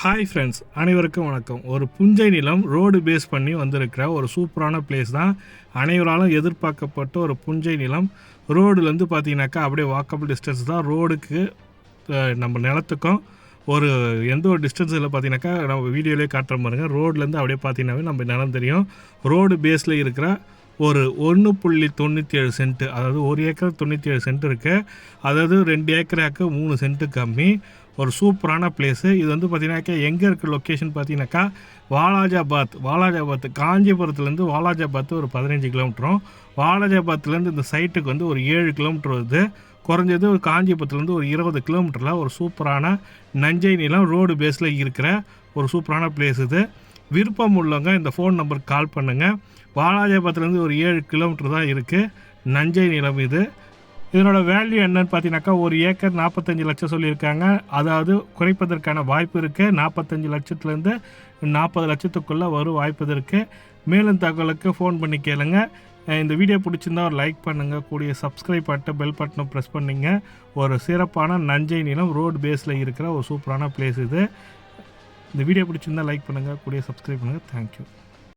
Hi friends அனைவருக்கும் வணக்கம். ஒரு புஞ்சை நிலம் ரோடு பேஸ் பண்ணி வந்திருக்கிற ஒரு சூப்பரான பிளேஸ் தான். அனைவராலும் எதிர்பார்க்கப்பட்ட ஒரு புஞ்சை நிலம். ரோடுலேருந்து பார்த்தீங்கன்னாக்கா அப்படியே வாக்கபிள் டிஸ்டன்ஸ் தான். ரோடுக்கு நம்ம நிலத்துக்கும் ஒரு எந்த ஒரு டிஸ்டன்ஸ் இல்லை பார்த்தீங்கன்னாக்கா நம்ம வீடியோலேயே காட்டுற பாருங்க ரோட்லேருந்து அப்படியே பார்த்தீங்கன்னாவே நம்ம நிலம் தெரியும். ரோடு பேஸில் இருக்கிற ஒரு ஒன்று புள்ளி தொண்ணூற்றி ஏழு சென்ட்டு அதாவது ஒரு ஏக்கர் தொண்ணூற்றி ஏழு சென்ட் இருக்குது அதாவது ரெண்டு ஏக்கராக்கு மூணு சென்ட்டு கம்மி. ஒரு சூப்பரான பிளேஸு இது வந்து பார்த்தீங்கன்னாக்கா எங்கே இருக்குது லொக்கேஷன் பார்த்தீங்கன்னாக்கா வாலாஜாபாத். வாலாஜாபாத் காஞ்சிபுரத்துலேருந்து வாலாஜாபாத் ஒரு பதினஞ்சு கிலோமீட்டரும் வாலாஜாபாத்லேருந்து இந்த சைட்டுக்கு வந்து ஒரு ஏழு கிலோமீட்டர் வருது. குறைஞ்சது ஒரு காஞ்சிபுரத்துலேருந்து ஒரு இருபது கிலோமீட்டரில் ஒரு சூப்பரான நஞ்சை நிலம் ரோடு பேஸில் இருக்கிற ஒரு சூப்பரான பிளேஸ் இது. விருப்பம் உள்ளவங்க இந்த ஃபோன் நம்பருக்கு கால் பண்ணுங்கள் வாலாஜாபாத்லேருந்து ஒரு ஏழு கிலோமீட்டர் தான் இருக்குது நஞ்சை நிலம் இது. இதனோட வேல்யூ என்னன்னு பார்த்தீங்கன்னாக்கா ஒரு ஏக்கர் நாற்பத்தஞ்சு லட்சம் சொல்லியிருக்காங்க. அதாவது குறைப்பதற்கான வாய்ப்பு இருக்குது நாற்பத்தஞ்சு லட்சத்துலேருந்து நாற்பது லட்சத்துக்குள்ளே வரும் வாய்ப்பு இருக்குது மேலும் தகவலுக்கு ஃபோன் பண்ணி கேளுங்க. இந்த வீடியோ பிடிச்சிருந்தா ஒரு லைக் பண்ணுங்கள் கூடிய சப்ஸ்கிரைப் பட்டை பெல் பட்டனை ப்ரெஸ் பண்ணிங்க. ஒரு சிறப்பான நஞ்சை நிலம் ரோடு பேஸில் இருக்கிற ஒரு சூப்பரான பிளேஸ் இது. இந்த வீடியோ பிடிச்சிருந்தால் லைக் பண்ணுங்கள் கூடிய சப்ஸ்கிரைப் பண்ணுங்கள் தேங்க்யூ